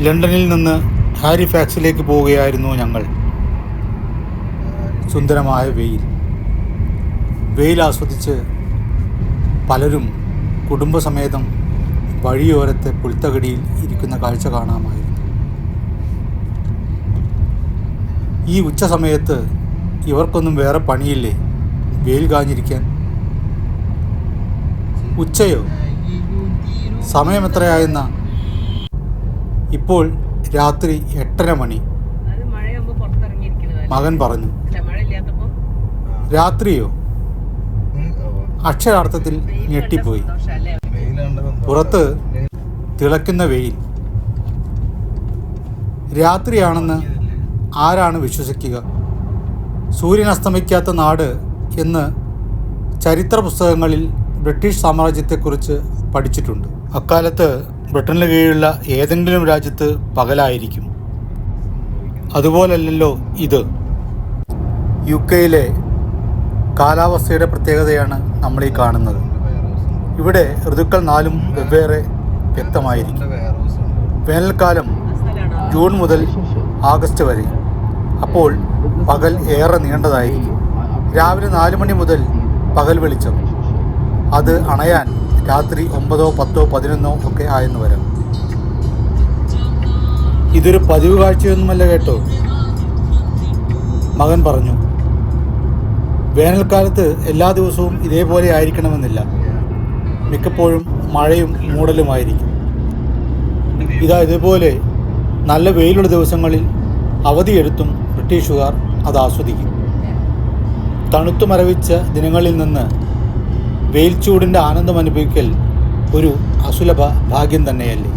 ലണ്ടനിൽ നിന്ന് ഹാരിഫാക്സിലേക്ക് പോവുകയായിരുന്നു ഞങ്ങൾ. സുന്ദരമായ വെയിൽ. വെയിൽ ആസ്വദിച്ച് പലരും കുടുംബസമേതം വഴിയോരത്തെ പുൽത്തകടിയിൽ ഇരിക്കുന്ന കാഴ്ച കാണാമായിരുന്നു. ഈ ഉച്ച സമയത്ത് ഇവർക്കൊന്നും വേറെ പണിയില്ലേ? വെയിൽ കാഞ്ഞിരിക്കാൻ. ഉച്ചയോ? സമയം എത്രയായെന്ന? ഇപ്പോൾ രാത്രി എട്ടര മണി. മകൻ പറഞ്ഞു. രാത്രിയോ? അക്ഷരാർത്ഥത്തിൽ ഞെട്ടിപ്പോയി. പുറത്ത് തിളക്കുന്ന വെയിൽ. രാത്രിയാണെന്ന് ആരാണ് വിശ്വസിക്കുക? സൂര്യൻ അസ്തമിക്കാത്ത നാട് എന്ന് ചരിത്ര പുസ്തകങ്ങളിൽ ബ്രിട്ടീഷ് സാമ്രാജ്യത്തെക്കുറിച്ച് പഠിച്ചിട്ടുണ്ട്. അക്കാലത്ത് ബ്രിട്ടന് കീഴിലുള്ള ഏതെങ്കിലും രാജ്യത്ത് പകലായിരിക്കും. അതുപോലല്ലല്ലോ ഇത്. യു കെയിലെ കാലാവസ്ഥയുടെ പ്രത്യേകതയാണ് നമ്മൾ ഈ കാണുന്നത്. ഇവിടെ ഋതുക്കൾ നാലും വെവ്വേറെ വ്യക്തമായിരിക്കും. വേനൽക്കാലം ജൂൺ മുതൽ ആഗസ്റ്റ് വരെ. അപ്പോൾ പകൽ ഏറെ നീണ്ടതായിരിക്കും. രാവിലെ നാല് മണി മുതൽ പകൽ വെളിച്ചം. അത് അണയാൻ രാത്രി ഒമ്പതോ പത്തോ പതിനൊന്നോ ഒക്കെ ആയെന്ന് വരാം. ഇതൊരു പതിവ് കാഴ്ചയൊന്നുമല്ല കേട്ടോ. മകൻ പറഞ്ഞു വേനൽക്കാലത്ത് എല്ലാ ദിവസവും ഇതേപോലെ ആയിരിക്കണമെന്നില്ല. മിക്കപ്പോഴും മഴയും മൂടലുമായിരിക്കും ഇതാ ഇതുപോലെ നല്ല വെയിലുള്ള ദിവസങ്ങളിൽ അവധിയെടുത്തും ബ്രിട്ടീഷുകാർ അത് ആസ്വദിക്കും. തണുത്തു മരവിച്ച ദിനങ്ങളിൽ നിന്ന് വെയിൽ ചൂടിന്റെ ആനന്ദം അനുഭവിക്കൽ ഒരു അസുലഭ ഭാഗ്യം തന്നെയല്ലേ?